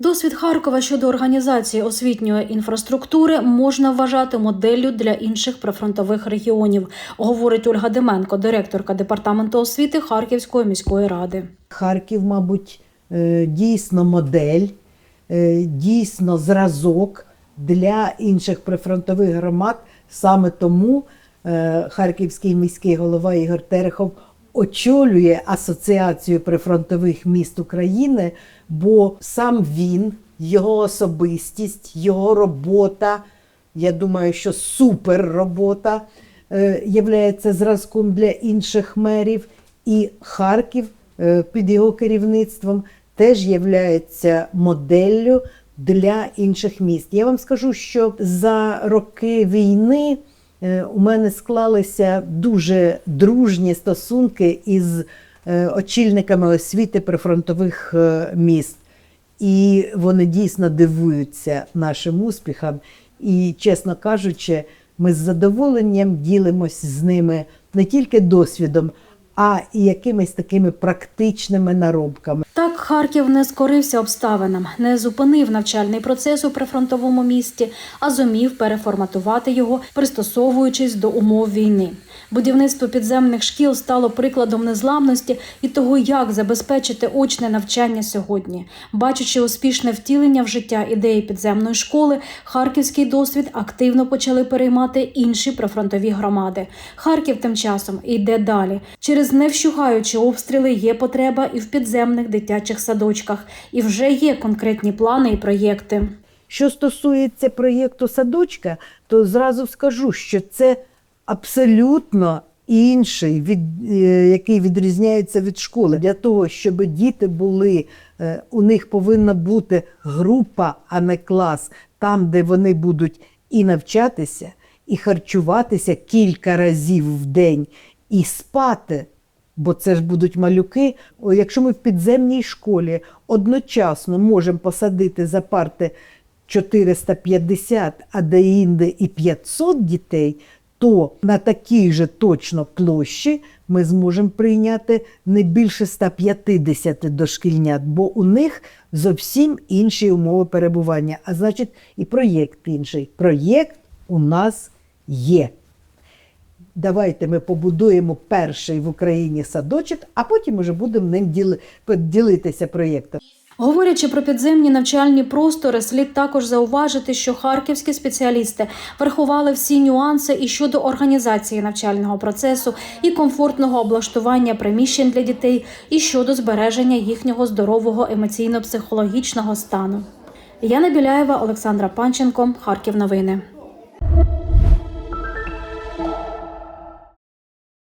Досвід Харкова щодо організації освітньої інфраструктури можна вважати моделлю для інших прифронтових регіонів, говорить Ольга Деменко, директорка департаменту освіти Харківської міської ради. Харків, мабуть, е, дійсно модель, е, дійсно зразок для інших прифронтових громад. Саме тому е, Харківський міський голова Ігор Терехов очолює Асоціацію прифронтових міст України, бо сам він, його особистість, його робота, я думаю, що супер робота е, являється зразком для інших мерів. І Харків е, під його керівництвом теж являється моделлю для інших міст. Я вам скажу, що за роки війни у мене склалися дуже дружні стосунки із е, очільниками освіти прифронтових е, міст. І вони дійсно дивуються нашим успіхам. І, чесно кажучи, ми з задоволенням ділимось з ними не тільки досвідом, а і якимись такими практичними наробками. Харків не скорився обставинам, не зупинив навчальний процес у прифронтовому місті, а зумів переформатувати його, пристосовуючись до умов війни. Будівництво підземних шкіл стало прикладом незламності і того, як забезпечити очне навчання сьогодні. Бачачи успішне втілення в життя ідеї підземної школи, харківський досвід активно почали переймати інші прифронтові громади. Харків тим часом йде далі. Через невщухаючі обстріли є потреба і в підземних дитячих садочках, і вже є конкретні плани і проєкти. Що стосується проєкту садочка, то зразу скажу, що це абсолютно інший, від, е, який відрізняється від школи. Для того, щоб діти були, е, у них повинна бути група, а не клас, там, де вони будуть і навчатися, і харчуватися кілька разів в день, і спати. Бо це ж будуть малюки. Якщо ми в підземній школі одночасно можемо посадити за парти 450, а де-інде і 500 дітей, то на такій же точно площі ми зможемо прийняти не більше 150 дошкільнят, бо у них зовсім інші умови перебування. А значить, і проєкт інший. Проєкт у нас є. Давайте ми побудуємо перший в Україні садочок, а потім уже будемо ним діли- ділитися проєктом. Говорячи про підземні навчальні простори, слід також зауважити, що харківські спеціалісти врахували всі нюанси і щодо організації навчального процесу, і комфортного облаштування приміщень для дітей, і щодо збереження їхнього здорового емоційно-психологічного стану. Яна Біляєва, Олександра Панченко, Харків. Новини.